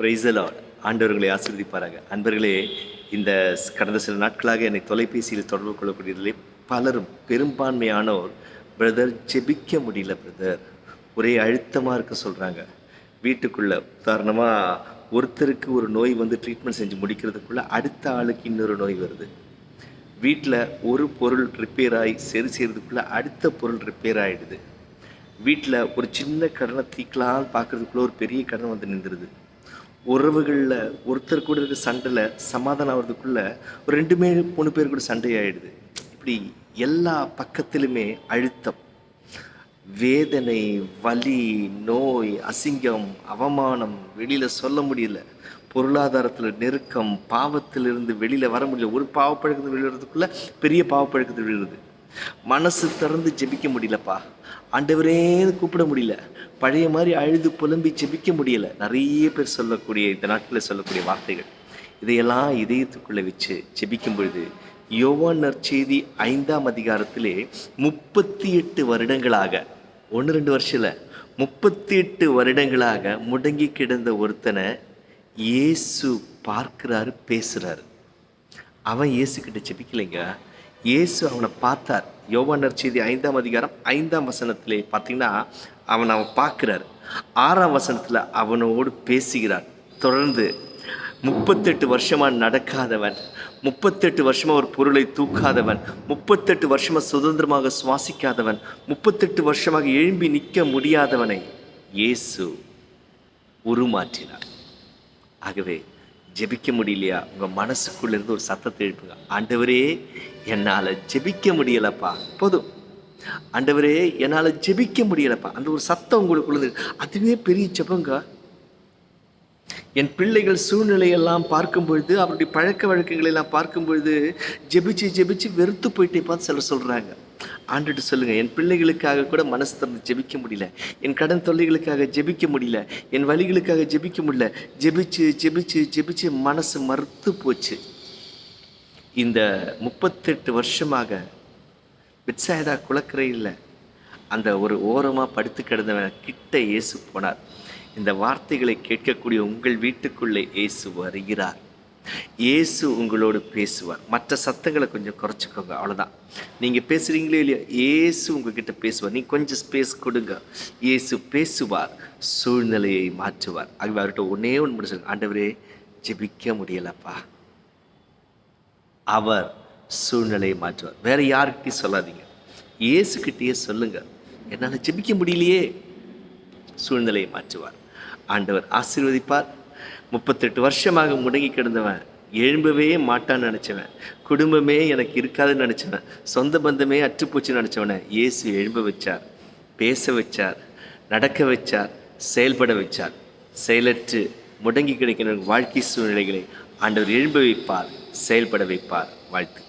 பிரைசலாட் ஆண்டவர்களை ஆசீர்வதிப்பாராக. அன்பர்களே இந்த கடந்த சில நாட்களாக என்னை தொலைபேசியில் தொடர்பு கொள்ளக்கூடியதிலே பலரும் பெரும்பான்மையானோர் பிரதர் ஜெபிக்க முடியல பிரதர் ஒரே அழுத்தமாக இருக்க சொல்கிறாங்க வீட்டுக்குள்ளே உதாரணமாக ஒருத்தருக்கு ஒரு நோய் வந்து ட்ரீட்மெண்ட் செஞ்சு முடிக்கிறதுக்குள்ளே அடுத்த ஆளுக்கு இன்னொரு நோய் வருது. வீட்டில் ஒரு பொருள் ரிப்பேர் ஆகி சரி செய்கிறதுக்குள்ளே அடுத்த பொருள் ரிப்பேர் ஆகிடுது வீட்டில் ஒரு சின்ன கடனை தீக்கலான்னு பார்க்குறதுக்குள்ளே ஒரு பெரிய கடன் வந்து நின்றுடுது. உறவுகளில் ஒருத்தர் கூட இருக்க சண்டையில் சமாதானம் ஆகிறதுக்குள்ளே ஒரு ரெண்டுமே மூணு பேர் கூட சண்டையாயிடுது இப்படி எல்லா பக்கத்திலுமே அழுத்தம். வேதனை வலி நோய் அசிங்கம் அவமானம் வெளியில் சொல்ல முடியல. பொருளாதாரத்தில் நெருக்கம் பாவத்திலிருந்து வெளியில் வர முடியல. ஒரு பாவப்பழக்கத்தை வெளியிடுறதுக்குள்ளே பெரிய பாவப்பழக்கத்தை விழுறது. மனசு திறந்து ஜெபிக்க முடியலப்பா. ஆண்டவரே கூப்பிட முடியல. பழைய மாதிரி அழுது புலம்பி ஜெபிக்க முடியல. நிறைய பேர் சொல்லக்கூடிய இந்த நாட்களில் சொல்லக்கூடிய வார்த்தைகள். இதையெல்லாம் இதயத்துக்குள்ளே வச்சு ஜெபிக்கும் பொழுது யோவான் நற்செய்தி ஐந்தாம் அதிகாரத்திலே முப்பத்தி எட்டு வருடங்களாக ஒன்று ரெண்டு வருஷம் முப்பத்தி எட்டு வருடங்களாக முடங்கி கிடந்த ஒருத்தனை இயேசு பார்க்கிறாரு பேசுறாரு. அவன் இயேசு கிட்ட ஜெபிக்கலைங்க. இயேசு அவனை பார்த்தார். யோவான் நற்செய்தி ஐந்தாம் அதிகாரம் ஐந்தாம் வசனத்திலே பார்த்தீங்கன்னா அவன் அவன் பார்க்குறார். ஆறாம் வசனத்தில் அவனோடு பேசுகிறார். தொடர்ந்து முப்பத்தெட்டு வருஷமாக நடக்காதவன் முப்பத்தெட்டு வருஷமாக ஒரு பொருளை தூக்காதவன் முப்பத்தெட்டு வருஷமாக சுதந்திரமாக சுவாசிக்காதவன் முப்பத்தெட்டு வருஷமாக எழும்பி நிற்க முடியாதவனை இயேசு உருமாற்றினார். ஆகவே ஜெபிக்க முடியலையா? உங்கள் மனசுக்குள்ளேருந்து ஒரு சத்தத்தை எழுப்புங்க. ஆண்டவரே என்னால் ஜெபிக்க முடியலப்பா. போதும். ஆண்டவரே என்னால் ஜெபிக்க முடியலப்பா. அந்த ஒரு சத்தம் உங்களுக்குள்ளது அதுவே பெரிய ஜெபங்க. என் பிள்ளைகள் சூழ்நிலையெல்லாம் பார்க்கும் பொழுது அவருடைய பழக்க வழக்கங்களை எல்லாம் பார்க்கும் பொழுது ஜெபிச்சு ஜெபிச்சு வெறுத்து போயிட்டே பார்த்து சிலர் சொல்கிறாங்க ஆண்டுட்டு சொல்லுங்கள் என் பிள்ளைகளுக்காக கூட மனசு திறந்து ஜெபிக்க முடியல. என் கடன் தொல்லைகளுக்காக ஜெபிக்க முடியல. என் வழிகளுக்காக ஜெபிக்க முடியல. ஜெபிச்சு ஜெபிச்சு ஜெபிச்சு மனசு மறுத்து போச்சு. இந்த முப்பத்தெட்டு வருஷமாக பிட்சாயதா குளக்கரையில் அந்த ஒரு ஓரமாக படுத்து கிடந்தவன் கிட்ட இயேசு போனார். இந்த வார்த்தைகளை கேட்கக்கூடிய உங்கள் வீட்டுக்குள்ளே இயேசு வருகிறார். இயேசு உங்களோடு பேசுவார். மற்ற சத்தங்களை கொஞ்சம் குறைச்சிக்கோங்க அவ்வளோதான் நீங்கள் பேசுகிறீங்களே இல்லையா இயேசு உங்ககிட்ட பேசுவார். நீங்கள் கொஞ்சம் ஸ்பேஸ் கொடுங்க. இயேசு பேசுவார் சூழ்நிலையை மாற்றுவார். ஆகவே அவர்கிட்ட ஒன்றே ஒன்று முடிச்சு ஆண்டவரே ஜெபிக்க முடியலப்பா. அவர் சூழ்நிலையை மாற்றுவார். வேற யாருக்கிட்டையும் சொல்லாதீங்க. இயேசுக்கிட்டேயே சொல்லுங்க. என்னால் ஜெபிக்க முடியலையே. சூழ்நிலையை மாற்றுவார். ஆண்டவர் ஆசீர்வதிப்பார். முப்பத்தெட்டு வருஷமாக முடங்கி கிடந்தவன் எழும்பவே மாட்டான்னு நினச்சவன். குடும்பமே எனக்கு இருக்காதுன்னு நினச்சவன். சொந்த பந்தமே அற்றுப்போச்சுன்னு நினச்சவனை இயேசு எழும்ப வச்சார் பேச வச்சார் நடக்க வச்சார் செயல்பட வச்சார். செயலற்று முடங்கி கிடைக்கிற வாழ்க்கை சூழ்நிலைகளை ஆண்டவர் எழும்ப வைப்பார் செயல்பட வைப்பார். வாழ்த்து